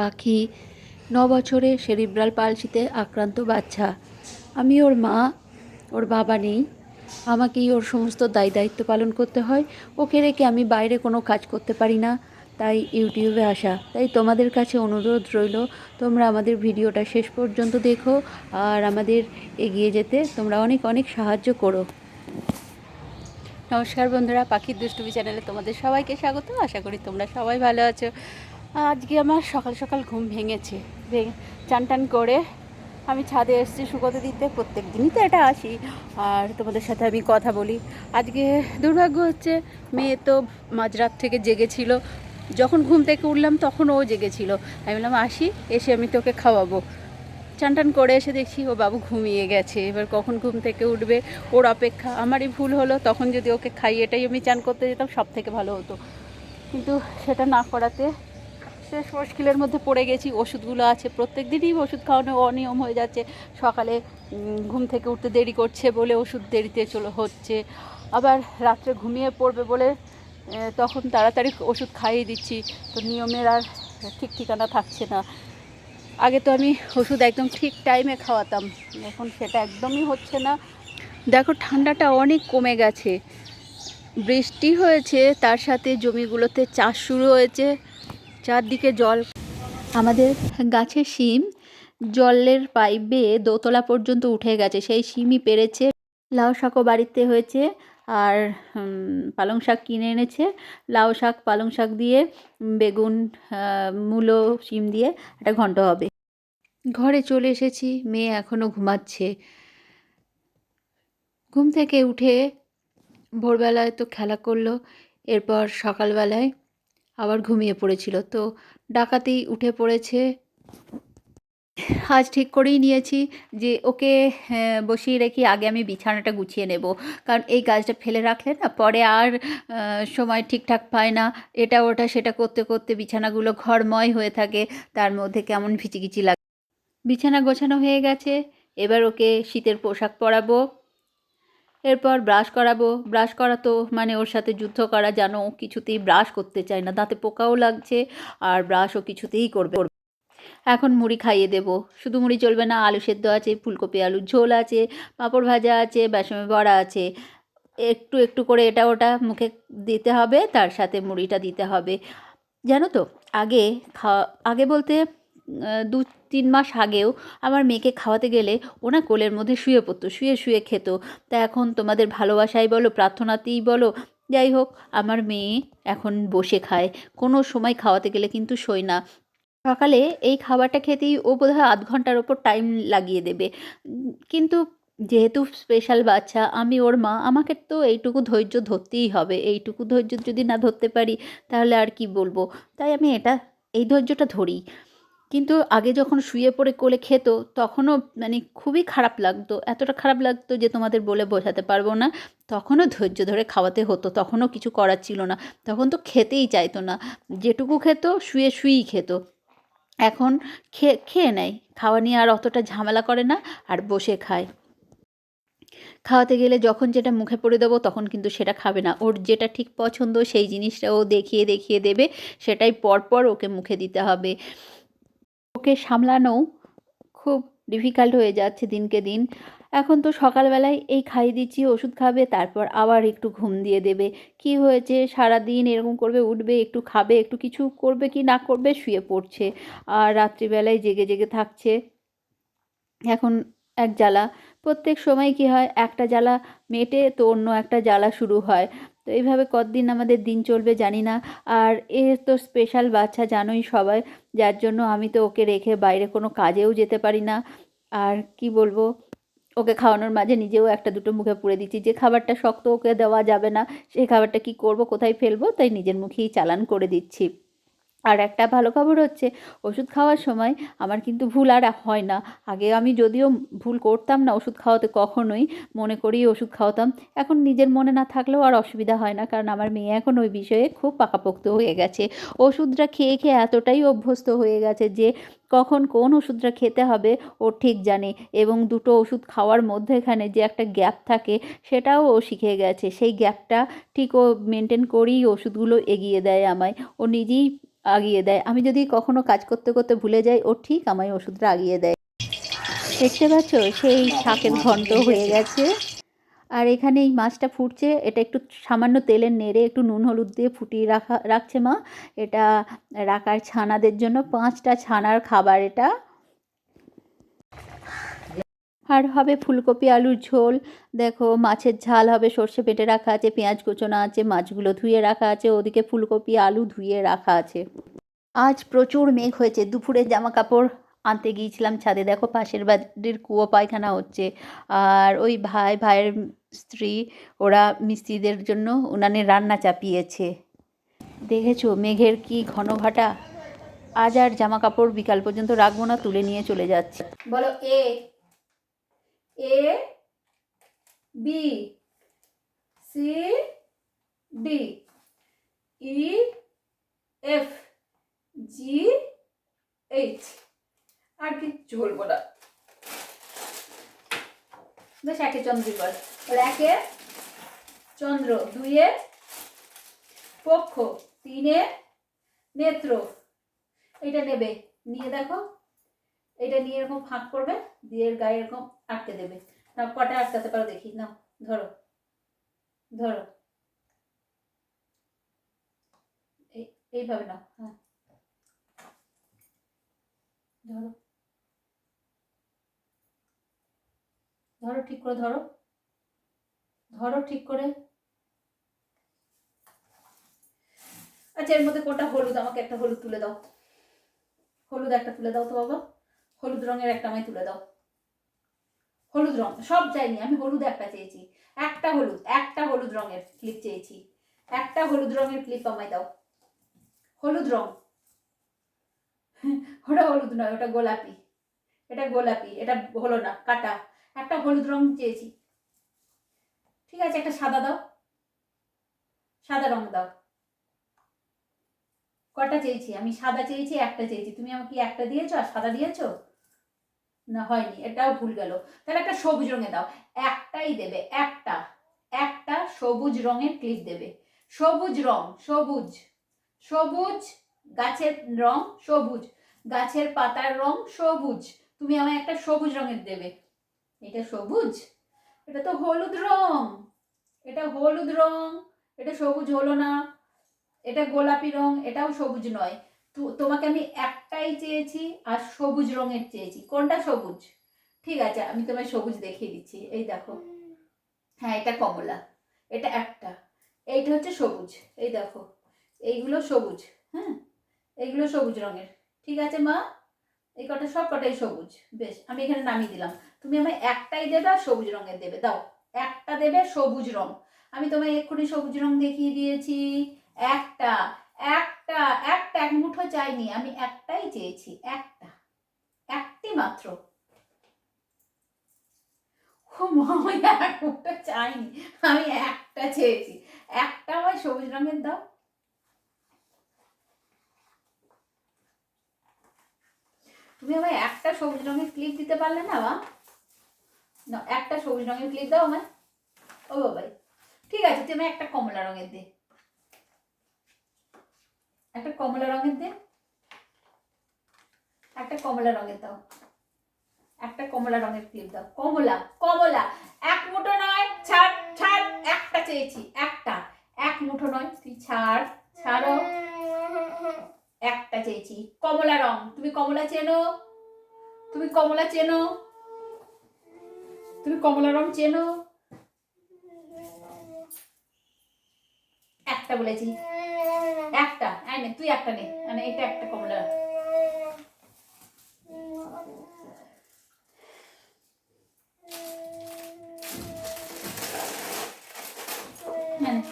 পাখি ন বছরে সেরিব্রাল পালসিতে আক্রান্ত বাচ্চা। আমি ওর মা, ওর বাবা নেই। আমাকেই ওর সমস্ত দায় দায়িত্ব পালন করতে হয়। ওকে রেখে আমি বাইরে কোনো কাজ করতে পারি না, তাই ইউটিউবে আসা। তাই তোমাদের কাছে অনুরোধ রইল, তোমরা আমাদের ভিডিওটা শেষ পর্যন্ত দেখো আর আমাদের এগিয়ে যেতে তোমরা অনেক অনেক সাহায্য করো। নমস্কার বন্ধুরা, পাখির দুষ্টুমি চ্যানেলে তোমাদের সবাইকে স্বাগত। আশা করি তোমরা সবাই ভালো আছো। আজকে আমার সকাল সকাল ঘুম ভেঙেছে। ভেঙে চান টান করে আমি ছাদে এসেছি শুকোতে দিতে, প্রত্যেক দিনই তো এটা আসি। আর তোমাদের সাথে আমি কথা বলি। আজকে দুর্ভাগ্য হচ্ছে মেয়ে তো মাঝরাত থেকে জেগেছিল। যখন ঘুম থেকে উঠলাম তখন ও জেগেছিল। আমি বললাম, আসি, এসে আমি তোকে খাওয়াবো। চান টান করে এসে দেখি ও বাবু ঘুমিয়ে গেছে। এবার কখন ঘুম থেকে উঠবে ওর অপেক্ষা। আমারই ভুল হলো, তখন যদি ওকে খাইয়ে এটাই আমি চান করতে যেতাম সব থেকে ভালো হতো। কিন্তু সেটা না করাতে শেষ মুশকিলের মধ্যে পড়ে গেছি, ওষুধগুলো আছে, প্রত্যেক দিনই ওষুধ খাওয়ানো অনিয়ম হয়ে যাচ্ছে। সকালে ঘুম থেকে উঠতে দেরি করছে বলে ওষুধ দেরিতে চলে হচ্ছে। আবার রাত্রে ঘুমিয়ে পড়বে বলে তখন তাড়াতাড়ি ওষুধ খাইয়ে দিচ্ছি। তো নিয়মের আর ঠিক ঠিকানা থাকছে না। আগে তো আমি ওষুধ একদম ঠিক টাইমে খাওয়াতাম, এখন সেটা একদমই হচ্ছে না। দেখো, ঠান্ডাটা অনেক কমে গেছে। বৃষ্টি হয়েছে, তার সাথে জমিগুলোতে চাষ শুরু হয়েছে। চারদিকে জল। আমাদের গাছের শিম, জলের পাইপ বেয়ে দোতলা পর্যন্ত উঠে গেছে। সেই শিমই পেরেছে। লাউ শাকও বাড়িতে হয়েছে আর পালং শাক কিনে এনেছে। লাউ শাক, পালং শাক দিয়ে, বেগুন মূলো, শিম দিয়ে একটা ঘন্ট হবে। ঘরে চলে এসেছি। মেয়ে এখনও ঘুমাচ্ছে। ঘুম থেকে উঠে ভোরবেলায় তো খেলা করল। এরপর সকালবেলায় আবার ঘুমিয়ে পড়েছিল। তো ডাকাতেই উঠে পড়েছে। আজ ঠিক করেই নিয়েছি যে ওকে বসিয়ে রেখে আগে আমি বিছানাটা গুছিয়ে নেব। কারণ এই কাজটা ফেলে রাখলে না পরে আর সময় ঠিকঠাক পায় না। এটা, ওটা, সেটা করতে করতে বিছানাগুলো ঘরময় হয়ে থাকে। তার মধ্যে কেমন ভিচিকিচি লাগে বিছানা গোছানো হয়ে গেছে। এবার ওকে শীতের পোশাক পরাবো। এরপর ব্রাশ করাবো। ব্রাশ করা তো মানে ওর সাথে যুদ্ধ করা জানো কিছুতেই ব্রাশ করতে চায় না। দাঁতে পোকাও লাগছে আর ব্রাশও কিছুতেই করবে এখন মুড়ি খাইয়ে দেবো। শুধু মুড়ি চলবে না, আলু সেদ্ধ আছে, ফুলকপি আলুর ঝোল আছে, পাঁপড় ভাজা আছে বেসমের বড়া আছে। একটু একটু করে এটা ওটা মুখে দিতে হবে, তার সাথে মুড়িটা দিতে হবে। জানো তো, আগে খাওয়া, আগে বলতে দু তিন মাস আগেও আমার মেয়েকে খাওয়াতে গেলে ওনা কোলের মধ্যে শুয়ে পড়তো, শুয়ে শুয়ে খেত। তা এখন তোমাদের ভালোবাসাই বলো, প্রার্থনাতেই বলো। যাই হোক, আমার মেয়ে এখন বসে খায়। কোনো সময় খাওয়াতে গেলে কিন্তু শোয় না। সকালে এই খাবারটা খেতেই ও বোধহয় আধ ঘণ্টার ওপর টাইম লাগিয়ে দেবে। কিন্তু যেহেতু স্পেশাল বাচ্চা, আমি ওর মা, আমাকে তো এইটুকু ধৈর্য ধরতেই হবে। এইটুকু ধৈর্য যদি না ধরতে পারি, তাহলে আর কি বলব? তাই আমি এটা, এই ধৈর্যটা ধরি। কিন্তু আগে যখন শুয়ে পড়ে কোলে খেত, তখনও মানে খুবই খারাপ লাগতো। এতটা খারাপ লাগতো যে তোমাদের বলে বোঝাতে পারব না। তখনও ধৈর্য ধরে খাওয়াতে হতো, তখনও কিছু করার ছিল না। তখন তো খেতেই চাইতো না। যেটুকু খেত, শুয়ে শুয়েই খেত। এখন খেয়ে খেয়ে নেয়। খাওয়া নিয়ে আর অতটা ঝামেলা করে না, আর বসে খায়। খাওয়াতে গেলে যখন যেটা মুখে পড়ে দেবো, তখন কিন্তু সেটা খাবে না। ওর যেটা ঠিক পছন্দ, সেই জিনিসটা ও দেখিয়ে দেখিয়ে দেবে। সেটাই পরপর ওকে মুখে দিতে হবে। ওকে সামলানো খুব ডিফিকাল্ট হয়ে যাচ্ছে দিনকে দিন। এখন তো সকালবেলায় এই খাইয়ে দিচ্ছি, ওষুধ খাবে, তারপর আবার একটু ঘুম দিয়ে দেবে। কি হয়েছে? সারা দিন এরকম করবে, উঠবে, একটু খাবে, একটু কিছু করবে কি না করবে, শুয়ে পড়ছে। আর রাত্রিবেলায় জেগে জেগে থাকছে। এখন এক জ্বালা। প্রত্যেক সময় কি হয়, একটা জ্বালা মেটে তো অন্য একটা জ্বালা শুরু হয়। তো এইভাবে কতদিন আমাদের দিন চলবে জানি না। আর এ তো স্পেশাল বাচ্চা জানোই সবাই, যার জন্য আমি তো ওকে রেখে বাইরে কোনো কাজেও যেতে পারি না। আর কি বলব, ওকে খাওয়ানোর মাঝে নিজেও একটা দুটো মুখে পুড়ে দিচ্ছি। যে খাবারটা শক্ত ওকে দেওয়া যাবে না, সেই খাবারটা কি করব, কোথায় ফেলব, তাই নিজের মুখেই চালান করে দিচ্ছি। আর একটা ভালো খবর হচ্ছে, ওষুধ খাওয়ার সময় আমার কিন্তু ভুল আর হয় না। আগে আমি যদিও ভুল করতাম না ওষুধ খাওয়াতে কখনোই, মনে করেই ওষুধ খাওয়াতাম। এখন নিজের মনে না থাকলেও আর অসুবিধা হয় না, কারণ আমার মেয়ে এখন ওই বিষয়ে খুব পাকাপোক্ত হয়ে গেছে। ওষুধটা খেয়ে খেয়ে এতটাই অভ্যস্ত হয়ে গেছে যে কখন কোন ওষুধটা খেতে হবে ও ঠিক জানে। এবং দুটো ওষুধ খাওয়ার মধ্যেখানে যে একটা গ্যাপ থাকে সেটাও ও শিখে গেছে। সেই গ্যাপটা ঠিক ও মেনটেন করেই ওষুধগুলো এগিয়ে দেয় আমায়। ও নিজেই আগিয়ে দেয়। আমি যদি কখনো কাজ করতে করতে ভুলে যাই, ও ঠিক আমায় ওষুধটা আগিয়ে দেয়। দেখতে পাচ্ছ? সেই শাকের ঘন্ট হয়ে গেছে। আর এখানে এই মাছটা ফুটছে। এটা একটু সামান্য তেলের নেড়ে একটু নুন হলুদ দিয়ে ফুটিয়ে রাখা, রাখছে মা। এটা রাখার ছানাদের জন্য পাঁচটা ছানার খাবার এটা। আর হবে ফুলকপি, আলুর ঝোল। দেখো, মাছের ঝাল হবে, সর্ষে বেটে রাখা আছে, পেঁয়াজ কুচোনো আছে, মাছগুলো ধুয়ে রাখা আছে, ওদিকে ফুলকপি, আলু ধুয়ে রাখা আছে। আজ প্রচুর মেঘ হয়েছে, দুপুরে জামা কাপড় আনতে গিয়েছিলাম ছাদে। দেখো, পাশের বাড়ির কুয়ো পায়খানা হচ্ছে। আর ওই ভাই, ভাইয়ের স্ত্রী, ওরা মিস্ত্রিদের জন্য উনানে রান্না চাপিয়েছে। দেখেছ, মেঘের কি ঘন ঘটা আজ আর জামা কাপড় বিকাল পর্যন্ত রাখব না, তুলে নিয়ে চলে যাচ্ছে। বলো A A B C D E F G H আর কিচ্ছু বলব না। বেশ একে চন্দ্রিকর। একে চন্দ্র, দুইয়ে পক্ষ, তিনে নেত্র। এটা নেবে। নিয়ে দেখো। এটা নিয়ে এরকম ফাঁক করবে। দিয়ে গায়ে এরকম আটকে দেবে। না কটা আটকাতে পারো দেখি না ধরো ধরো। এই- এইভাবে নাও হ্যাঁ। ধরো। ধরো ঠিক করে, ধরো। ধরো ঠিক করে। আচ্ছা এর মধ্যে কোনটা? হলুদ, আমাকে একটা হলুদ তুলে দাও। হলুদ একটা তুলে দাও তো বাবা। হলুদ রঙের একটা আমায় তুলে দাও। হলুদ রং, সব চাইনি আমি হলুদ একটা চেয়েছি। একটা হলুদ একটা হলুদ রঙের ক্লিপ চেয়েছি। একটা হলুদ রঙের ক্লিপ আমায় দাও। হলুদ রং। ওটা হলুদ নয়, ওটা গোলাপি। এটা গোলাপি, এটা হলো না, কাটা। একটা হলুদ রং চেয়েছি। ঠিক আছে, একটা সাদা দাও। সাদা রং দাও। কটা চেয়েছি? আমি সাদা চেয়েছি, একটা চেয়েছি। তুমি আমাকে একটা দিয়েছ আর সাদা দিয়েছ? না, হয়নি। এটাও ভুল গেল। তাহলে একটা সবুজ রঙে দাও। একটাই দেবে, একটা। একটা সবুজ রঙের ক্লিপ দেবে। সবুজ রং, সবুজ। সবুজ গাছের রং, সবুজ। গাছের পাতার রং, সবুজ। তুমি আমায় একটা সবুজ রঙের দেবে। এটা সবুজ? এটা তো হলুদ রং। এটা হলুদ রং। এটা সবুজ হলো না। এটা গোলাপি রং। এটাও সবুজ নয়। তোমাকে আমি একটাই চেয়েছি আর সবুজ রঙের চেয়েছি। কোনটা সবুজ? ঠিক আছে, আমি তোমায় সবুজ দেখিয়ে দিচ্ছি। এই দেখো। হ্যাঁ এটা কমলা। এটা একটা। এইটা হচ্ছে সবুজ। এই দেখো। এইগুলো সবুজ। হ্যাঁ? এইগুলো সবুজ রঙের। ঠিক আছে, মা? এই কটা, সব কটাই সবুজ। বেশ, আমি এখানে নামিয়ে দিলাম। তুমি আমায় একটাই দেবে আর সবুজ রঙের দেবে। দাও, একটা দেবে সবুজ রং। আমি তোমায় এক্ষুনি সবুজ রং দেখিয়ে দিয়েছি। একটা। একটা একটা এক মুঠো চাইনি আমি একটাই চেয়েছি একটা একটি মাত্র। ও মা, এক মুঠো চাইনি আমি একটা চেয়েছি। একটা আমায় সবুজ রঙের দাও। তুমি আমায় একটা সবুজ রঙের ক্লিপ দিতে পারলে না মা? না একটা সবুজ রঙের ক্লিপ দাও আমায়। ও বাবাই। ঠিক আছে তুমি একটা কমলা রঙের দে। একটা কমলা রঙের দে। একটা কমলা রঙের দাও। একটা কমলা রঙের ক্লিপ দাও। কমলা কমলা। এক মুঠো নয়, ছাড় ছাড়, একটা চেয়েছি, একটা। এক মুঠো নয়, তুই ছাড়, ছাড়ো। একটা চেয়েছি। কমলা রং। তুমি কমলা চেনো? তুমি কমলা চেনো? তুমি কমলা রং চেনো? একটা বলেছি। একটা? আয় নে তুই একটা নে। মানে এটা একটা কমলা হ্যাঁ নে।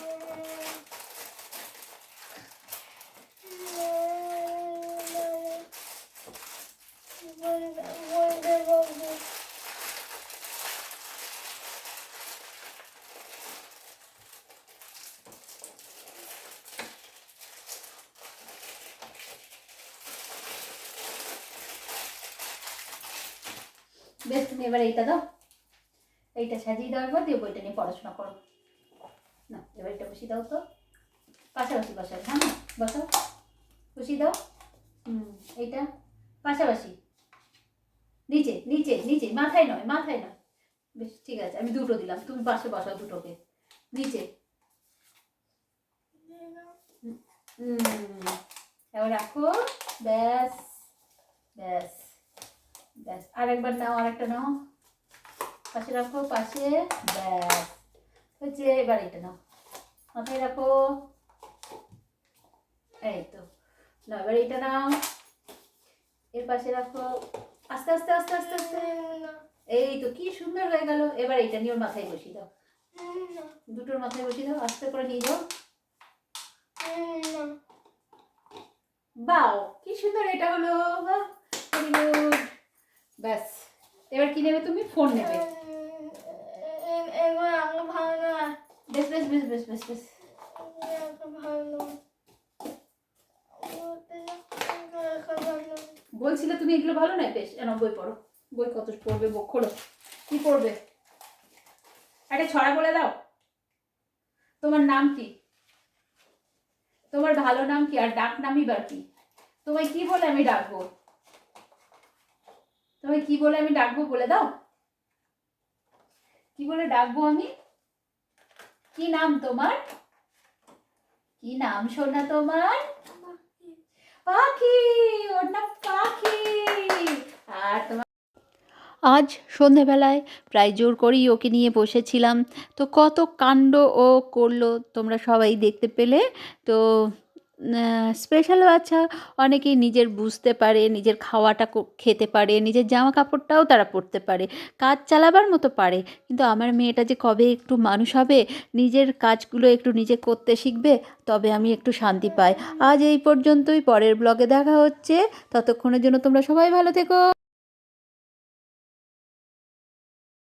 বেশ, তুমি এবার এইটা দাও। এইটা সাজিয়ে দেওয়ার পর দিয়ে বইটা নিয়ে পড়াশোনা করো। না, এবার এটা বসিয়ে দাও তো। পাশাপাশি বসাও হ্যাঁ না বসাও। বসিয়ে দাও। হুম, এইটা পাশাপাশি। নিচে নিচে নিচে, মাথায় নয় মাথায় নয়। বেশ, ঠিক আছে, আমি দুটো দিলাম, তুমি পাশে বসাও দুটোকে। নিচে। হুম। এবার রাখো, ব্যাস। আরেকবার নাও আরেকটা নাও। পাশে রাখো, পাশে, ব্যাস। এবার এটা নাও। মাথায় রাখো। এই তো। না এবার এটা নাও। এর পাশে রাখো। আস্তে আস্তে আস্তে আস্তে আস্তে। এই তো, কি সুন্দর হয়ে গেল। এবার এটা নিয়ে ওর মাথায় বসিয়ে দাও। দুটোর মাথায় বসিয়ে দাও, আস্তে করে নিয়ে যাও। বাও কি সুন্দর এটা হলো। বাহ ব্যাস। এবার কি নেবে তুমি? ফোন নেবে। বেশ বেশ বেশ বেশ বেশ বলছিলে তুমি এগুলো ভালো নয় বেশ এন বই পড়ো। বই কত পড়বে খোলো। কি পড়বে? একটা ছড়া বলে দাও। তোমার নাম কি? তোমার ভালো নাম কি? আর ডাক নামই বা কি? তোমায় কি বলে আমি ডাকবো? তোমায় কি বলে আমি ডাকবো বলে দাও। কি বলে ডাকবো আমি? কি নাম তোমার? কি নাম সোনা তোমার? পাখি ওর নাম পাখি। আর তোমার আজ সন্ধেবেলায় প্রায় জোর করেই ওকে নিয়ে বসেছিলাম। তো কত কাণ্ড ও করল তোমরা সবাই দেখতে পেলে। তো স্পেশাল বাচ্চা অনেকেই নিজের বুঝতে পারে, নিজের খাওয়াটা খেতে পারে, নিজের জামা কাপড়টাও তারা পরতে পারে, কাজ চালাবার মতো পারে। কিন্তু আমার মেয়েটা যে কবে একটু মানুষ হবে, নিজের কাজগুলো একটু নিজে করতে শিখবে, তবে আমি একটু শান্তি পাই। আজ এই পর্যন্তই, পরের ব্লগে দেখা হচ্ছে। ততক্ষণের জন্য তোমরা সবাই ভালো থেকো।